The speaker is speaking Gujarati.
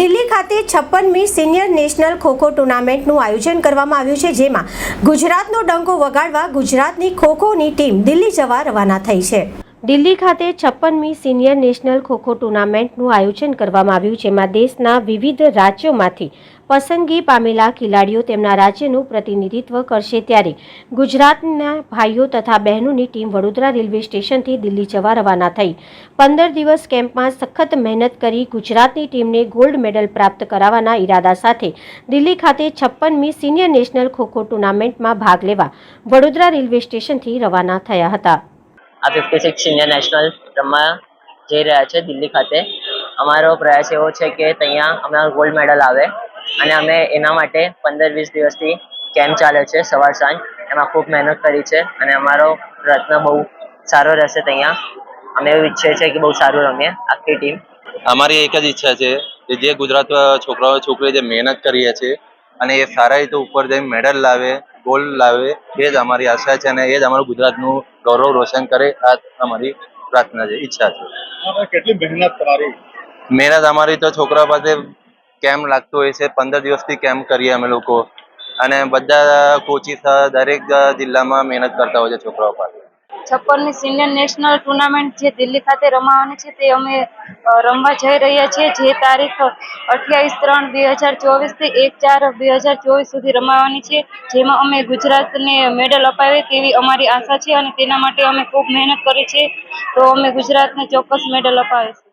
દિલ્હી ખાતે છપ્પનમી સિનિયર નેશનલ ખોખો ટુર્નામેન્ટનું આયોજન કરવામાં આવ્યું છે, જેમાં ગુજરાતનો ડંકો વગાડવા ગુજરાતની ખોખોની ટીમ દિલ્હી જવા રવાના થઈ છે. દિલ્હી ખાતે છપ્પનમી સિનિયર નેશનલ ખોખો ટુર્નામેન્ટનું આયોજન કરવામાં આવ્યું, જેમાં દેશના વિવિધ રાજ્યોમાંથી પસંદગી પામેલા ખેલાડીઓ તેમના રાજ્યનું પ્રતિનિધિત્વ કરશે ત્યારે ગુજરાતના ભાઈઓ તથા બહેનોની ટીમ વડોદરા રેલવે સ્ટેશનથી દિલ્હી જવા રવાના થઈ. પંદર દિવસ કેમ્પમાં સખત મહેનત કરી ગુજરાતની ટીમને ગોલ્ડ મેડલ પ્રાપ્ત કરાવવાના ઈરાદા સાથે દિલ્હી ખાતે છપ્પનમી સિનિયર નેશનલ ખોખો ટુર્નામેન્ટમાં ભાગ લેવા વડોદરા રેલવે સ્ટેશનથી રવાના થયા હતા. આ ફિફ્ટી સિક્સ સિનિયર નેશનલ રમવા જઈ રહ્યા છે દિલ્હી ખાતે. અમારો પ્રયાસ એવો છે કે ત્યાં અમારો ગોલ્ડ મેડલ આવે. અને અમે એના માટે પંદર વીસ દિવસથી કેમ્પ ચાલે છે સવાર સાંજ. એમાં ખૂબ મહેનત કરી છે અને અમારો પ્રયત્ન બહુ સારો રહેશે ત્યાં. અમે એવું ઈચ્છીએ છીએ કે બહુ સારું રમીએ આખી ટીમ અમારી એક જ ઈચ્છા છે કે જે ગુજરાત છોકરાઓ છોકરીઓ જે મહેનત કરીએ છે અને એ સારા રીતે ઉપર જઈને મેડલ લાવે ગોલ્ડ લાવે એ જ અમારી આશા છે અને એ જ અમારું ગુજરાતનું ગૌરવ રોશન કરે. આ અમારી પ્રાર્થના છે ઈચ્છા છે. કેટલી મહેનત તમારી? મહેનત અમારી તો છોકરા પાસે કેમ્પ લાગતો હોય છે? પંદર દિવસથી કેમ્પ કરીએ અમે લોકો? અને બધા કોચિસ દરેક જિલ્લામાં મહેનત કરતા હોય છે છોકરાઓ પાસે. છપ્પનની સિનિયર નેશનલ ટુર્નામેન્ટ જે દિલ્હી ખાતે રમાવાની છે, તે અમે રમવા જઈ રહ્યા છીએ. જે તારીખ અઠ્યાવીસ ત્રણ બે હજાર ચોવીસથી એક ચાર બે હજાર ચોવીસ સુધી રમાવાની છે. જેમાં અમે ગુજરાતને મેડલ અપાવે તેવી અમારી આશા છે અને તેના માટે અમે ખૂબ મહેનત કરી છે. તો અમે ગુજરાતને ચોક્કસ મેડલ અપાવીશું.